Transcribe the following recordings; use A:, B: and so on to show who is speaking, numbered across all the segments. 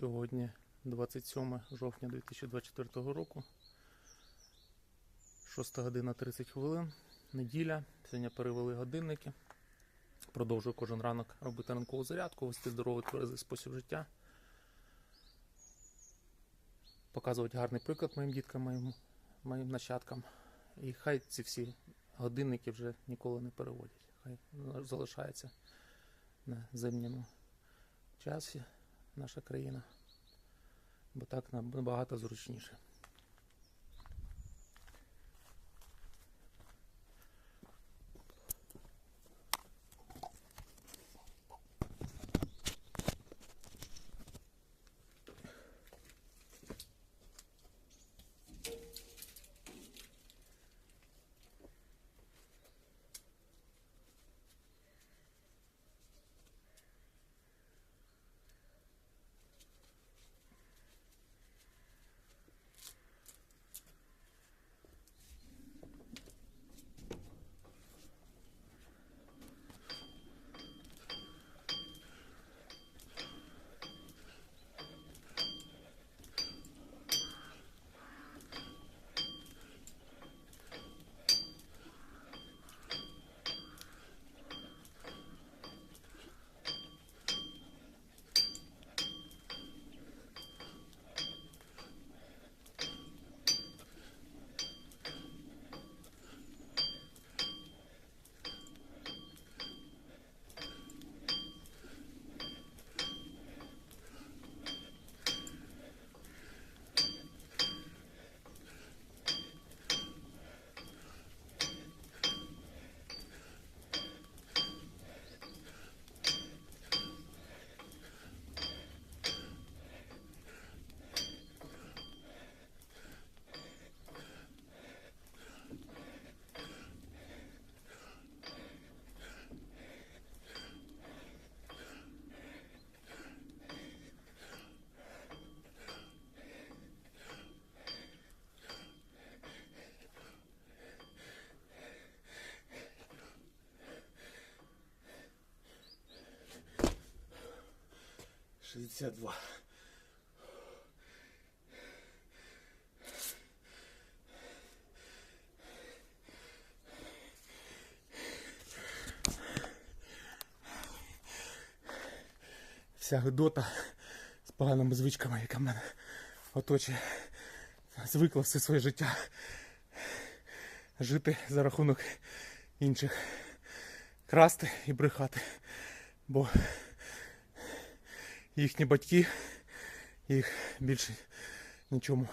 A: Сьогодні 27 жовтня 2024 року. 6 година 30 хвилин. Неділя. Сьогодні перевели годинники. Продовжую кожен ранок робити ранкову зарядку, вести здоровий тверезий спосіб життя. Показувати гарний приклад моїм діткам, моїм, моїм нащадкам. І хай ці всі годинники вже ніколи не переводять. Хай залишається на зимньому часі наша країна. Бо так набагато зручніше.
B: Шестьдесят два.
A: Вся гидота з поганими звичками, яка мене оточує, звикла все своє життя жити за рахунок інших, красти і брехати. Бо їхні батьки їх більше нічому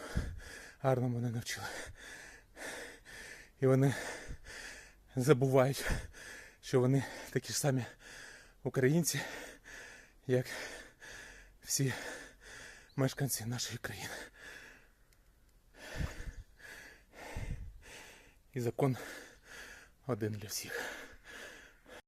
A: гарному не навчили. І вони забувають, що вони такі ж самі українці, як всі мешканці нашої країни. І закон один для всіх.